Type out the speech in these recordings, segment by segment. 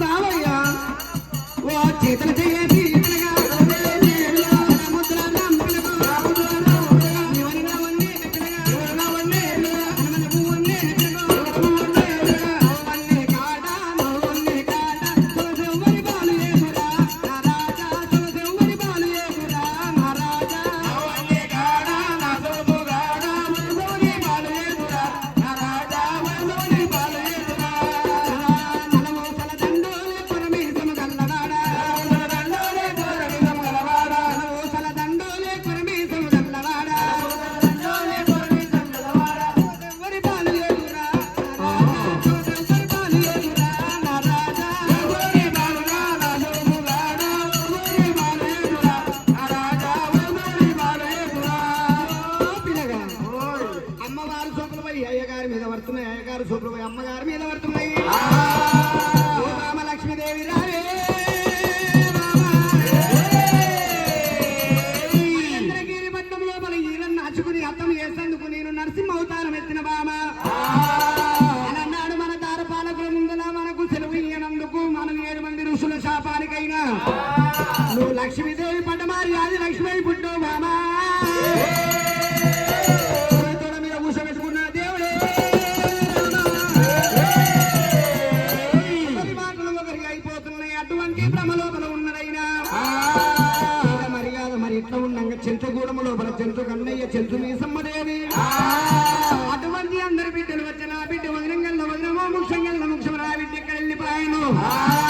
రావయ్యా ఓ చేతుల చేయ పడుతున్నాయి అయ్యగారు శుభ్రభ అమ్మగారి మీద పడుతున్నాయి లక్ష్మీదేవి రావే లోపల ఈలను నచ్చుకుని అర్థం చేసేందుకు నేను నరసింహ అవతారం ఎత్తిన బామా. Ah!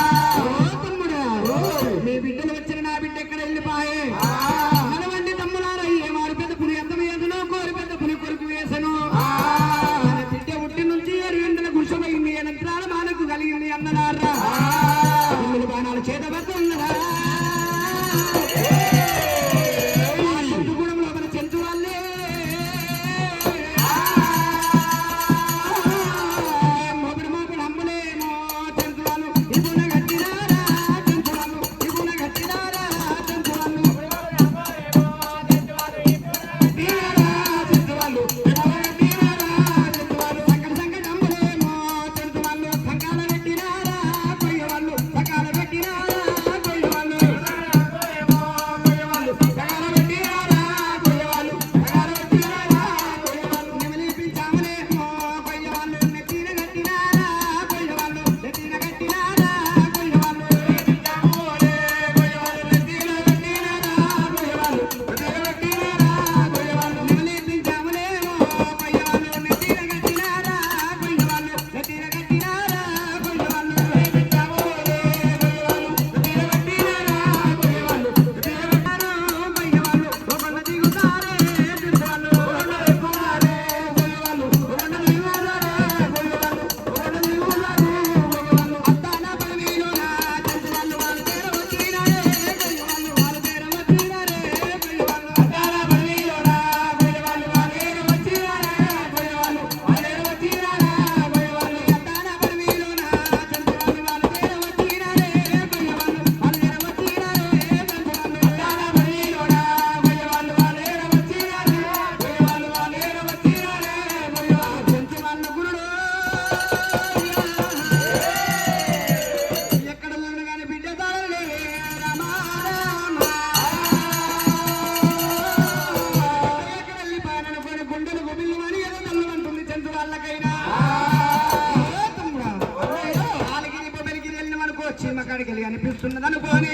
కలిగి అనిపిస్తున్నది అనుకోని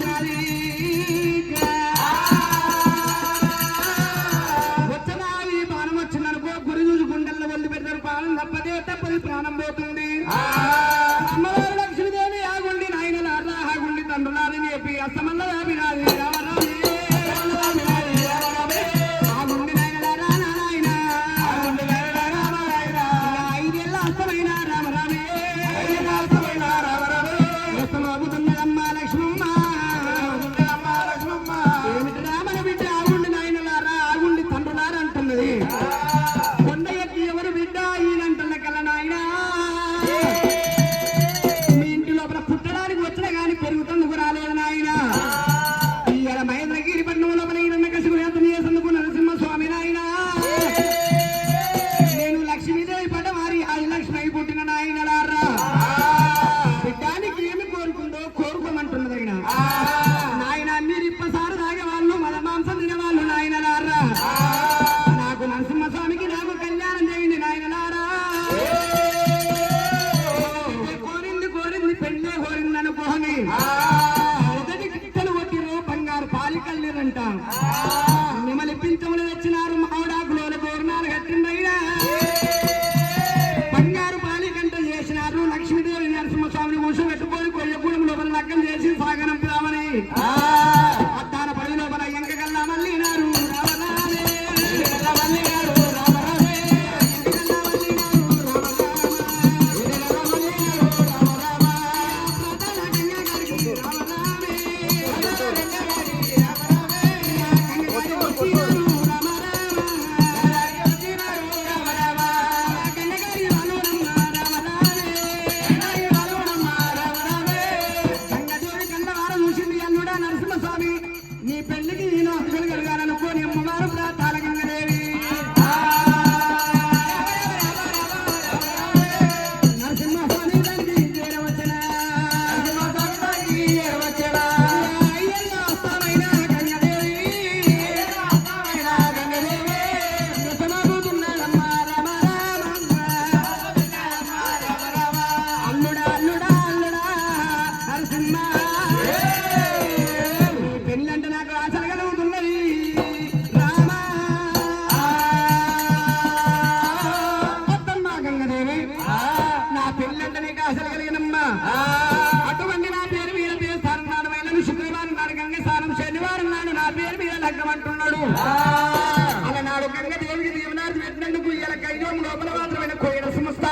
Daddy. Italy. mucho